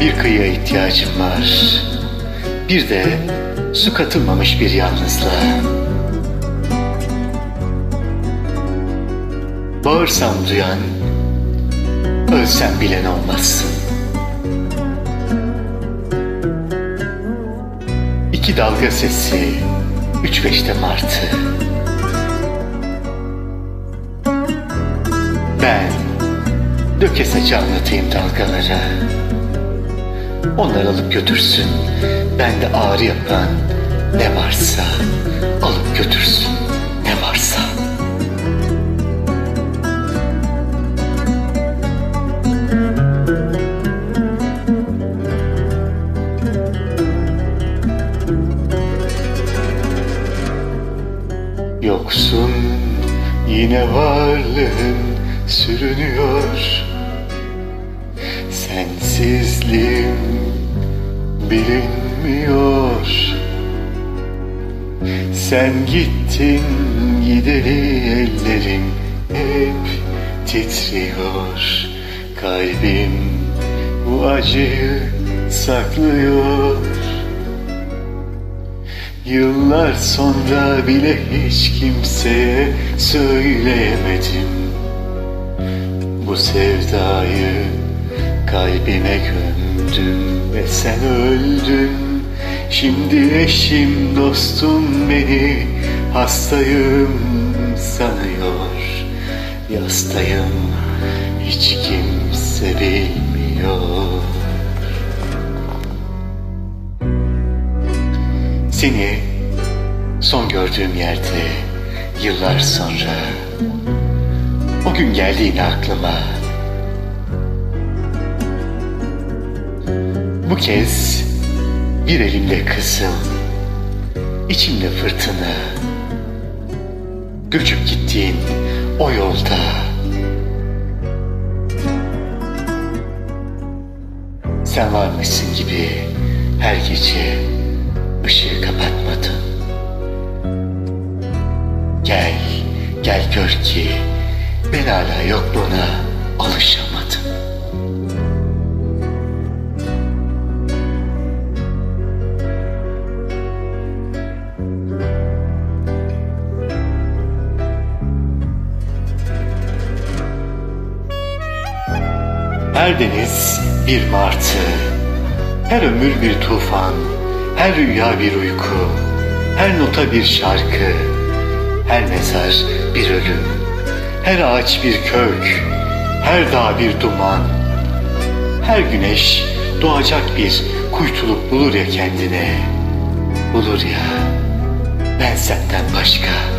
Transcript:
Bir kıyıya ihtiyacım var. Bir de su katılmamış bir yalnızlığa. Bağırsam duyan, ölsem bilen olmazsın. İki dalga sesi, üç beşte martı. Ben döke saçı anlatayım dalgalara. Onlar alıp götürsün. Bende ağrı yapan ne varsa alıp götürsün. Ne varsa. Yoksun yine varlığın sürünüyor Sensizliğim bilinmiyor. Sen gittin gideli ellerim hep titriyor. Kalbim bu acıyı saklıyor. Yıllar sonra bile hiç kimseye söyleyemedim. Bu sevdayı kalbime gömdüm ve sen öldün Şimdi eşim dostum beni hastayım sanıyor Yastayım hiç kimse bilmiyor Seni son gördüğüm yerde yıllar sonra o gün geldi yine aklıma. Bu kez bir elimde kızım, içimde fırtına. Göçüp gittiğin o yolda. Sen varmışsın gibi her gece ışığı kapatmadın. Gel, gel gör ki ben hala yokluğuna alışamadım. Her deniz bir martı, her ömür bir tufan, her rüya bir uyku, her nota bir şarkı, her mezar bir ölüm, her ağaç bir kök, her dağ bir duman, her güneş doğacak bir kuytuluk bulur ya kendine, bulur ya. Ben senden başka.